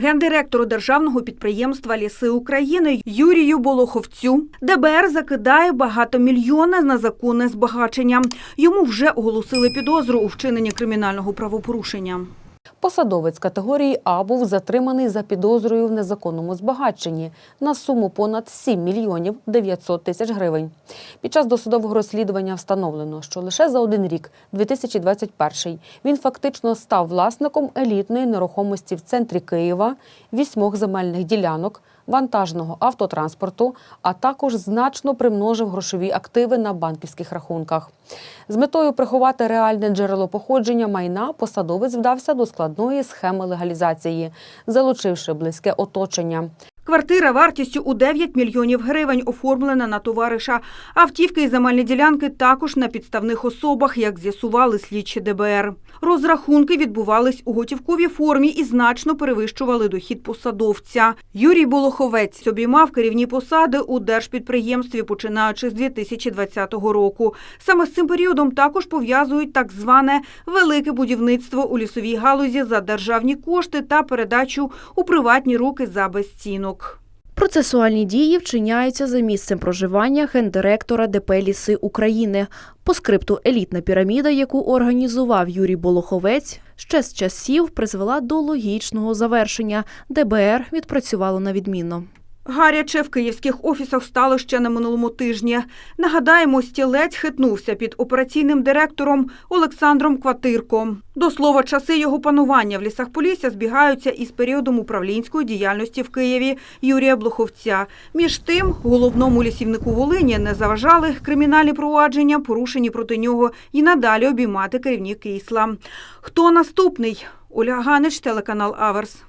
Гендиректору державного підприємства Ліси України Юрію Болоховцю ДБР закидає багатомільйонне незаконне збагачення. Йому вже оголосили підозру у вчиненні кримінального правопорушення. Посадовець категорії А був затриманий за підозрою в незаконному збагаченні на суму понад 7 мільйонів 900 тисяч гривень. Під час досудового розслідування встановлено, що лише за один рік, 2021, він фактично став власником елітної нерухомості в центрі Києва, вісьмох земельних ділянок, вантажного автотранспорту, а також значно примножив грошові активи на банківських рахунках. З метою приховати реальне джерело походження майна посадовець вдався до складної схеми легалізації, залучивши близьке оточення. Квартира вартістю у 9 мільйонів гривень оформлена на товариша. Автівки і земельні ділянки також на підставних особах, як з'ясували слідчі ДБР. Розрахунки відбувались у готівковій формі і значно перевищували дохід посадовця. Юрій Болоховець обіймав керівні посади у держпідприємстві, починаючи з 2020 року. Саме з цим періодом також пов'язують так зване велике будівництво у лісовій галузі за державні кошти та передачу у приватні руки за безцінок. Процесуальні дії вчиняються за місцем проживання гендиректора ДП «Ліси України. По скрипту елітна піраміда, яку організував Юрій Болоховець, ще з часів призвела до логічного завершення. ДБР відпрацювало на відмінно. Гаряче в київських офісах стало ще на минулому тижні. Нагадаємо, стілець хитнувся під операційним директором Олександром Кватирком. До слова, часи його панування в лісах Полісся збігаються із періодом управлінської діяльності в Києві Юрія Блоховця. Між тим, головному лісівнику Волині не заважали кримінальні провадження, порушені проти нього, і надалі обіймати керівник Кисла. Хто наступний? Оля Ганич, телеканал Аверс.